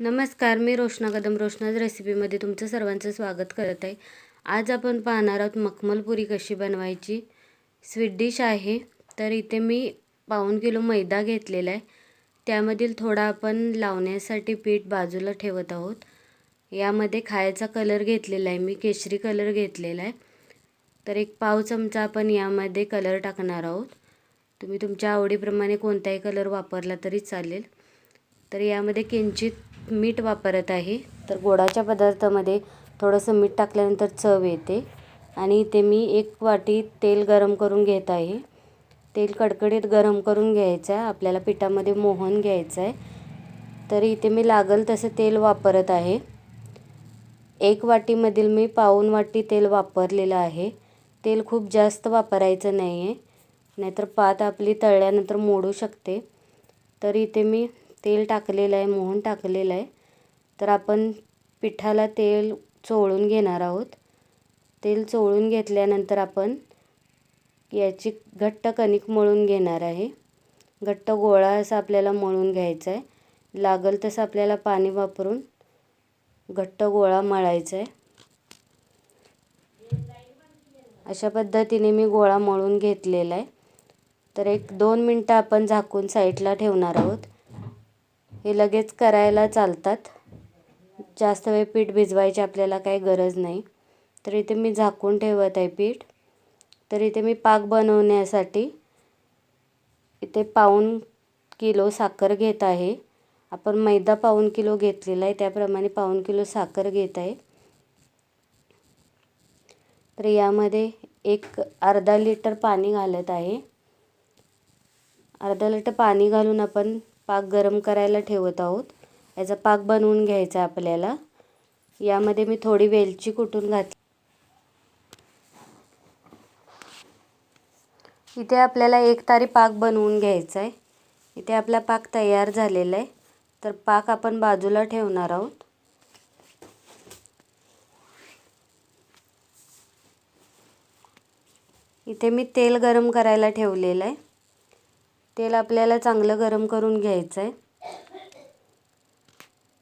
नमस्कार मी रोशना कदम रोशनाज रेसिपीमध्ये तुमचं सर्वांचं स्वागत करत आहे. आज आपण पाहणार आहोत मखमलपुरी कशी बनवायची. स्वीट डिश आहे तर इथे मी पाऊण किलो मैदा घेतलेला आहे. त्यामधील थोडा आपण लावण्यासाठी पीठ बाजूला ठेवत आहोत. यामध्ये खायचा कलर घेतलेला आहे मी केशरी कलर घेतलेला आहे. तर एक पाव चमचा आपण यामध्ये कलर टाकणार आहोत. तुम्ही तुमच्या आवडीप्रमाणे कोणताही कलर वापरला तरी चालेल. तर यामध्ये किंचित मीठ वापरत आहे. तर गोडाच्या पदार्थामध्ये थोडंसं मीठ टाकल्यानंतर चव येते. आणि इथे मी एक वाटी तेल गरम करून घेत आहे. तेल कडकडीत गरम करून घ्यायचं आहे. आपल्याला पिठामध्ये मोहन घ्यायचं आहे. तर इथे मी लागल तसं तेल वापरत आहे. एक वाटीमधील मी पाऊन वाटी तेल वापरलेलं आहे. तेल खूप जास्त वापरायचं नाही आहे नाहीतर पात आपली तळल्यानंतर मोडू शकते. तर इथे मी तेल टाकलेलं आहे मोहन टाकलेलं आहे. तर आपण पिठाला तेल चोळून घेणार आहोत. तेल चोळून घेतल्यानंतर आपण याची घट्ट कणिक मळून घेणार आहे. घट्ट गोळा असा आपल्याला मळून घ्यायचा आहे. लागल तसं आपल्याला पाणी वापरून घट्ट गोळा मळायचा आहे. अशा पद्धतीने मी गोळा मळून घेतलेला आहे. तर एक दोन मिनटं आपण झाकून साईडला ठेवणार आहोत. हे लगेच करायला चालतात. जास्त वेळ पीठ भिजवायची आपल्याला काही गरज नाही. तर इथे मी झाकून ठेवत आहे पीठ. तर इथे मी पाक बनवण्यासाठी इथे पाऊन किलो साखर घेत आहे. आपण मैदा पाऊन किलो घेतलेला आहे त्याप्रमाणे पाऊन किलो साखर घेत आहे. तर यामध्ये एक अर्धा लिटर पाणी घालत आहे. अर्धा लिटर पाणी घालून आपण पाक गरम करायला ठेवत आहोत. याचा पाक बनवून घ्यायचा आपल्याला. यामध्ये मी थोडी वेलची कुटून घातली. इथे आपल्याला एक तारी पाक बनवून घ्यायचा आहे. इथे आपला पाक तयार झालेला आहे. तर पाक आपण बाजूला ठेवणार आहोत. इथे मी तेल गरम करायला ठेवलेलं आहे. तेल आपल्याला चांगलं गरम करून घ्यायचं आहे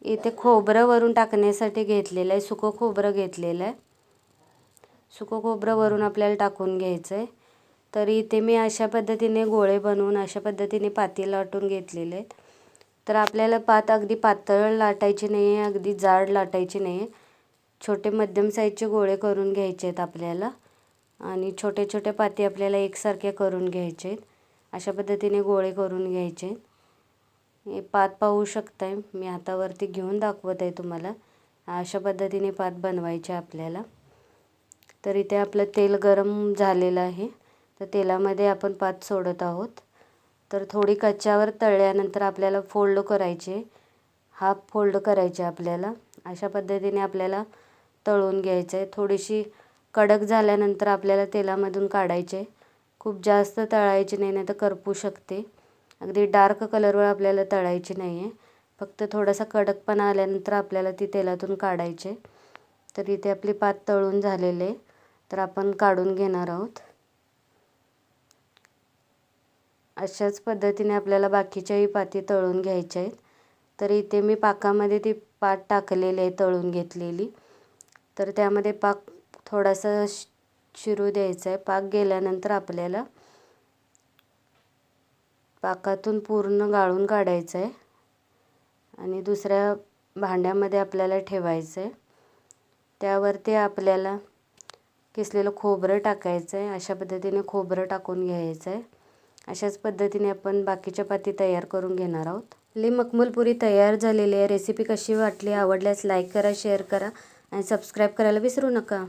इथे खोबरं वरून टाकण्यासाठी घेतलेलं आहे. सुकं खोबरं घेतलेलं आहे. सुकं खोबरं वरून आपल्याला टाकून घ्यायचं आहे तर इथे मी अशा पद्धतीने गोळे बनवून अशा पद्धतीने पाती लाटून घेतलेले आहेत. तर आपल्याला पात अगदी पातळ लाटायची नाही आहे अगदी जाड लाटायची नाही आहे छोटे मध्यम साईजचे गोळे करून घ्यायचे आहेत आपल्याला. आणि छोटे छोटे पाती आपल्याला एकसारखे करून घ्यायचे आहेत. अशा पद्धतीने गोळे करून घ्यायचे. हे पात पाहू शकताय. मी हातावरती घेऊन दाखवत आहे तुम्हाला. अशा पद्धतीने पात बनवायचे आपल्याला. तर इथे आपलं तेल गरम झालेलं आहे. तर तेलामध्ये आपण पात सोडत आहोत. तर थोडी कच्च्यावर तळल्यानंतर आपल्याला फोल्ड करायचे. हाफ फोल्ड करायचे आपल्याला. अशा पद्धतीने आपल्याला तळून घ्यायचं आहे थोडीशी कडक झाल्यानंतर आपल्याला तेलामधून काढायचे. खूप जास्त तळायची नाही नाही तर करपू शकते. अगदी डार्क कलरवर आपल्याला तळायची नाही आहे फक्त थोडासा कडकपणा आल्यानंतर आपल्याला ती तेलातून काढायचे. तर इथे आपली पात तळून झालेले तर आपण काढून घेणार आहोत. अशाच पद्धतीने आपल्याला बाकीच्याही पाती तळून घ्यायच्या आहेत. तर इथे मी पाकामध्ये ती पात टाकलेली आहे तळून घेतलेली. तर त्यामध्ये पाक थोडासा शिरू द्यायचा आहे पाक गेल्यानंतर आपल्याला पाकातून पूर्ण गाळून काढायचं आहे आणि दुसऱ्या भांड्यामध्ये आपल्याला ठेवायचं आहे त्यावरती आपल्याला किसलेलं खोबरं टाकायचं आहे अशा पद्धतीने खोबरं टाकून घ्यायचं आहे अशाच पद्धतीने आपण बाकीच्या पाती तयार करून घेणार आहोत. आपली मखमलपुरी तयार झालेली आहे. रेसिपी कशी वाटली आवडल्यास लाईक करा शेअर करा आणि सबस्क्राईब करायला विसरू नका.